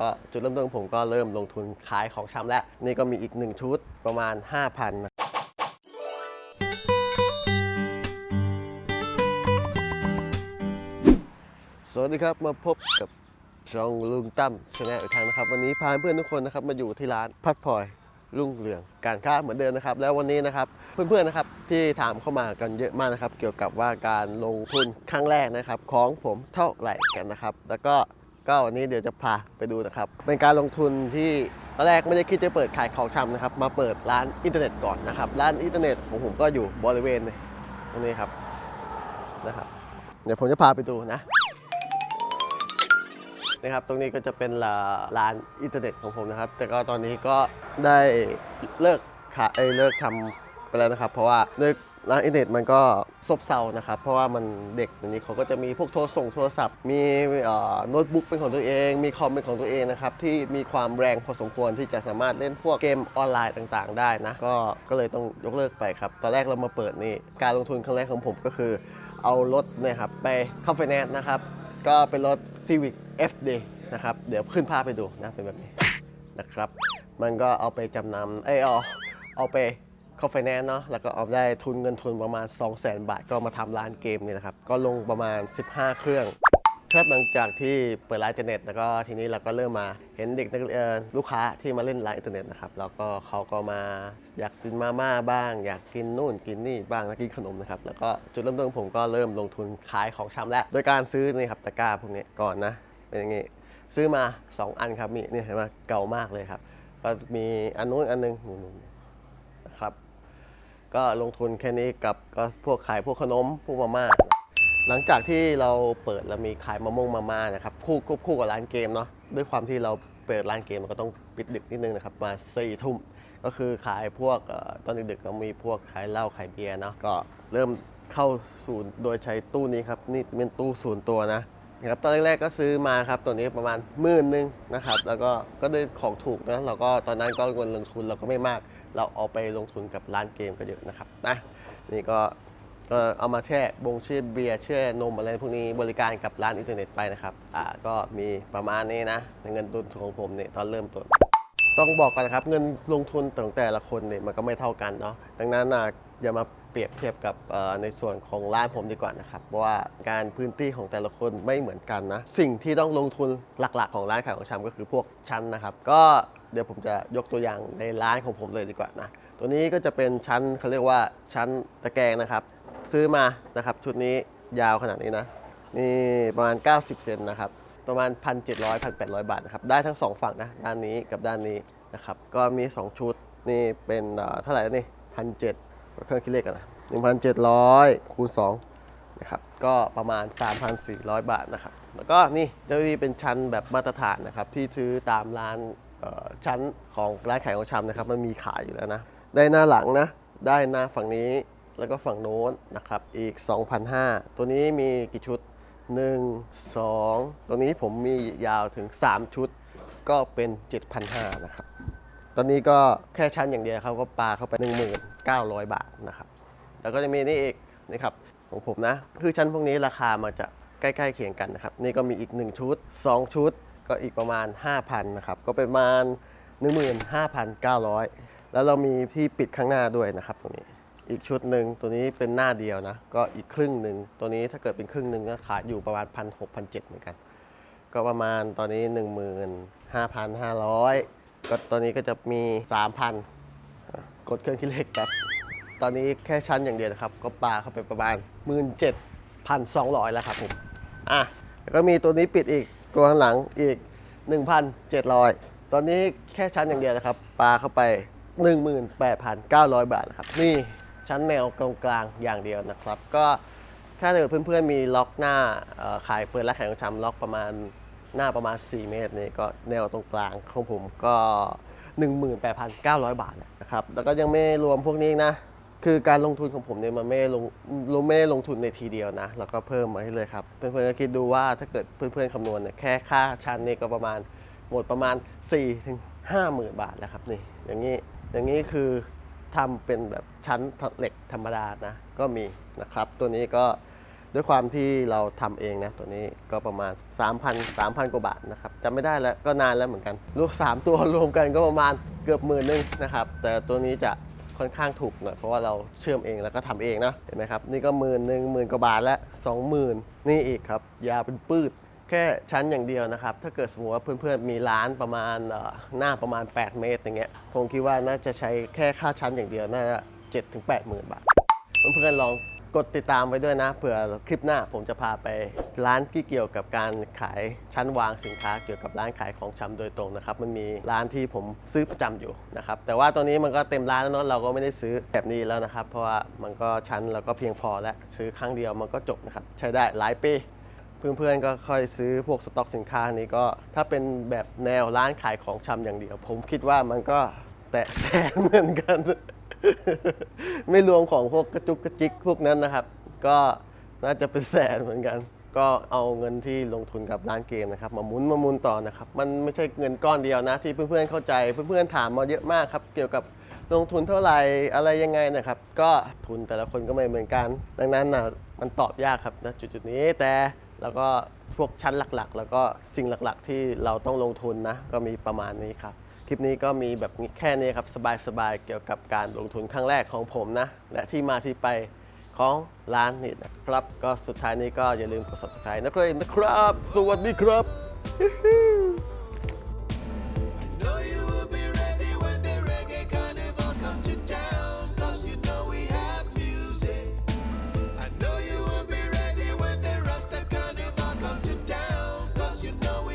ก็จุดเริ่มต้นของผมก็เริ่มลงทุนขายของชำแล้ว นี่ก็มีอีกหนึ่งชุดประมาณ 5,000นะสวัสดีครับมาพบกับช่องลุงตั้มชาแนลอีกครั้งนะครับ วันนี้พาเพื่อนทุกคนนะครับมาอยู่ที่ร้านพัดพลอยรุ่งเรืองการค้าเหมือนเดิมนะครับ แล้ววันนี้นะครับเพื่อนๆนะครับที่ถามเข้ามากันเยอะมากนะครับ เกี่ยวกับว่าการลงทุนครั้งแรกนะครับ ของผมเท่าไหร่กันนะครับ แล้วก็ ก็วันนี้เดี๋ยวจะพาไปดูนะครับ เป็นการลงทุนที่ตอนแรกไม่ได้คิดจะเปิดขายของชำนะครับ มาเปิดร้านอินเทอร์เน็ตก่อนนะครับ ร้านอินเทอร์เน็ตของผมก็อยู่บริเวณนี้ตรงนี้ครับนะครับ เดี๋ยวผมจะพาไปดูนะนะครับ ตรงนี้ก็จะเป็นร้านอินเทอร์เน็ตของผมนะครับ แต่ก็ตอนนี้ก็ได้เลิกขายเลิกทำไปแล้วนะครับ เพราะว่าเลิก ร้านอินเทอร์เน็ตมันก็ซบเซานะครับ เพราะว่ามันเด็กนี้เขาก็จะมีพวกโทรส่งโทรศัพท์ มีโน้ตบุ๊กเป็นของตัวเอง มีคอมเป็นของตัวเองนะครับ ที่มีความแรงพอสมควรที่จะสามารถเล่นพวกเกมออนไลน์ต่างๆ ได้นะ ก็ก็เลยต้องยกเลิกไปครับ ตอนแรกเรามาเปิดนี่ การลงทุนครั้งแรกของผมก็คือ เอารถนี่ยครับไปเข้าไฟแนนซ์นะครับ ก็เป็นรถ Civic FD นะครับ เดี๋ยวขึ้นภาพไปดูนะเป็นแบบนี้นะครับ มันก็เอาไปจำนำเออเอาไป เข้าไฟแนนซ์เนาะแล้วก็เอาได้ทุนเงินทุนประมาณ 2 0 0 0 0 0 บาทก็มาทำร้านเกมนี่นะครับ ก็ลงประมาณ 15 เครื่องครับหลังจากที่เปิดร้านอินเทอร์เน็ตแล้วก็ทีนี้เราก็เริ่มมาเห็นเด็กนักเรียนลูกค้าที่มาเล่นร้านอินเทอร์เน็ตนะครับแล้วก็เขาก็มาอยากซื้อมาม่าบ้าง อยากกินนู่นกินนี่บ้างแล้วกินขนมนะครับแล้วก็จุดเริ่มต้นผมก็เริ่มลงทุนขายของชำแล้ว โดยการซื้อนี่ครับตะกร้าพวกนี้ก่อนนะเป็นอย่างงี้ซื้อมา 2 อันครับมีนี่เห็นไหมเก่ามากเลยครับก็มีอันนู้นอันนึงนู่นๆนะครับ ก็ลงทุนแค่นี้กับก็พวกขายพวกขนมพวกมาม่าหลังจากที่เราเปิดแล้วมีขายมะม่วงมาม่านะครับคู่ควบคู่กับร้านเกมเนาะด้วยความที่เราเปิดร้านเกมมันก็ต้องปิดดึกนิดนึงนะครับมาสี่ทุ่มก็คือขายพวกตอนดึกๆก็มีพวกขายเหล้าขายเบียร์เนาะก็เริ่มเข้าศูนย์โดยใช้ตู้นี้ครับนี่เป็นตู้ศูนย์ตัวนะ นะครับตอนแรกๆก็ซื้อมาครับตัวนี้ประมาณหมื่นหนึงนะครับ แล้วก็ก็ได้ของถูกนะเราก็ตอนนั้นก็เงินลงทุนเราก็ไม่มาก เราเอาไปลงทุนกับร้านเกมก็เยอะนะครับนะนี่ก็ก็เอามาแช่บงแช่เบียร์แช่นมอะไรพวกนี้บริการกับร้านอินเทอร์เน็ตไปนะครับอ่าก็มีประมาณนี้นะในเงินทุนของผมเนี่ยตอนเริ่มต้นต้องบอกก่อนนะครับเงินลงทุนของแต่ละคนเนี่ยมันก็ไม่เท่ากันเนาะดังนั้นนะ อย่ามาเปรียบเทียบกับในส่วนของร้านผมดีกว่านะครับเพราะว่าการพื้นที่ของแต่ละคนไม่เหมือนกันนะ สิ่งที่ต้องลงทุนหลักๆ ของร้านขายของชำก็คือพวกชั้นนะครับ ก็เดี๋ยวผมจะยกตัวอย่างในร้านของผมเลยดีกว่านะตัวนี้ก็จะเป็นชั้นเขาเรียกว่าชั้นตะแกรงนะครับ ซื้อมานะครับ ชุดนี้ยาวขนาดนี้นะนี่ประมาณ 90 เซนนะครับประมาณ 1,700 1,800 บาทนะครับได้ทั้ง 2 ฝั่งนะด้านนี้กับด้านนี้นะครับก็มี 2 ชุดนี่เป็นเท่าไหร่แล้วนี่1,700 เครื่องคิดเลขกันนะ1,700คูณ2นะครับ ก็ประมาณ 3,400 บาทนะครับ แล้วก็นี่เจ้านี้เป็นชั้นแบบมาตรฐานนะครับ ที่ซื้อตามร้านชั้นของร้านขายของชำนะครับ มันมีขายอยู่แล้วนะ ได้หน้าหลังนะ ได้หน้าฝั่งนี้แล้วก็ฝั่งโน้นนะครับ อีก 2,500 ตัวนี้มีกี่ชุด 1 2 ตัวนี้ผมมียาวถึง 3 ชุด ก็เป็น 7,500 นะครับ ตอนนี้ก็แค่ชั้นอย่างเดียวเขาก็ปาเข้าไป 1,900 บาทนะครับ แล้วก็จะมีนี่อีกนะครับของผมนะ คือชั้นพวกนี้ราคามันจะใกล้ๆเคียงกันนะครับ นี่ก็มีอีก 1 ชุด 2 ชุด ก็อีกประมาณ 5,000นะครับ ก็ประมาณ 15,900 แล้วเรามีที่ปิดข้างหน้าด้วยนะครับตรงนี้ อีกชุดหนึ่งตัวนี้เป็นหน้าเดียวนะ ก็อีกครึ่งหนึ่ง ตัวนี้ถ้าเกิดเป็นครึ่งหนึ่งก็ขายอยู่ประมาณพันหกพันเจ็ดเหมือนกัน ก็ประมาณตอนนี้ 15,500 ก็ตอนนี้ก็จะมี 3,000 กดเครื่องคิดเลขแป๊บตอนนี้แค่ชั้นอย่างเดียวนะครับ ก็ปลาเข้าไปประมาณ 17,200 แล้วครับผม อะ แล้วก็มีตัวนี้ปิดอีกตัวข้างหลังอีก 1,700 ตอนนี้แค่ชั้นอย่างเดียวนะครับ ปลาเข้าไป 18,900 บาทนะครับ นี่ชั้นแนวกลางๆอย่างเดียวนะครับ ก็ถ้าเกิดเพื่อนๆมีล็อกหน้าขายเปิดร้านขายของชำล็อกประมาณ หน้าประมาณ 4 เมตรนี่ก็แนวตรงกลางของผมก็ 18,900 บาทนะครับ แล้วก็ยังไม่รวมพวกนี้นะคือการลงทุนของผมเนี่ยมันไม่ลงลงไม่ได้ลงทุนในทีเดียวนะ แล้วก็เพิ่มมาให้เลยครับ เพื่อนๆก็คิดดูว่าถ้าเกิดเพื่อนๆคำนวณเนี่ยแค่ค่าชั้นนี่ก็ประมาณหมดประมาณ4ถึง5หมื่นบาทแล้วครับนี่ อย่างนี้อย่างนี้คือทำเป็นแบบชั้นเหล็กธรรมดานะ ก็มีนะครับ ตัวนี้ก็ ด้วยความที่เราทำเองนะตัวนี้ก็ประมาณ 3,000 3,000 กว่าบาทนะครับจำไม่ได้แล้วก็นานแล้วเหมือนกัน ลูก 3 ตัวรวมกันก็ประมาณเกือบหมื่นนึงนะครับ แต่ตัวนี้จะค่อนข้างถูกหน่อยเพราะว่าเราเชื่อมเองแล้วก็ทำเองนะเห็นไหมครับ นี่ก็หมื่นหนึ่งหมื่นกว่าบาทและสองหมื่นนี่อีกครับ ยาเป็นปืดแค่ชั้นอย่างเดียวนะครับ ถ้าเกิดสมมติว่าเพื่อนๆมีร้านประมาณหน้าประมาณ 8 เมตรอย่างเงี้ยผมคิดว่าน่าจะใช้แค่ค่าชั้นอย่างเดียวน่าจะ7ถึง8หมื่นบาทเพื่อนๆลอง ดติดตามไว้ด้วยนะ เผื่อคลิปหน้าผมจะพาไปร้านที่เกี่ยวกับการขายชั้นวางสินค้า เกี่ยวกับร้านขายของชำโดยตรงนะครับ มันมีร้านที่ผมซื้อประจำอยู่นะครับ แต่ว่าตอนนี้มันก็เต็มร้านแล้วเนอะเราก็ไม่ได้ซื้อแบบนี้แล้วนะครับ เพราะว่ามันก็ชั้นเราก็เพียงพอแล้ว ซื้อครั้งเดียวมันก็จบนะครับ ใช้ได้หลายปีเพื่อนๆก็ค่อยซื้อพวกสต็อกสินค้านี้ก็ ถ้าเป็นแบบแนวร้านขายของชำอย่างเดียว ผมคิดว่ามันก็แตะแสนเหมือนกัน ไม่รวมของพวกกระจุกกระจิกพวกนั้นนะครับ ก็น่าจะเป็นแสนเหมือนกัน ก็เอาเงินที่ลงทุนกับร้านเกมนะครับ มาหมุนมาหมุนต่อนะครับ มันไม่ใช่เงินก้อนเดียวนะ ที่เพื่อนๆเข้าใจเพื่อนๆถามมาเยอะมากครับ เกี่ยวกับลงทุนเท่าไหร่อะไรยังไงนะครับ ก็ทุนแต่ละคนก็ไม่เหมือนกัน ดังนั้นนะมันตอบยากครับนะจุดๆนี้แต่แล้วก็พวกชั้นหลักๆ แล้วก็สิ่งหลักๆ ที่เราต้องลงทุนนะก็มีประมาณนี้ครับ คลิปนี้ก็มีแบบนี้แค่นี้ครับ สบายๆ เกี่ยวกับการลงทุนครั้งแรกของผมนะ และที่มาที่ไปของร้านนี่นะครับ ก็สุดท้ายนี้ก็อย่าลืมกด subscribe นะครับนะครับ สวัสดีครับ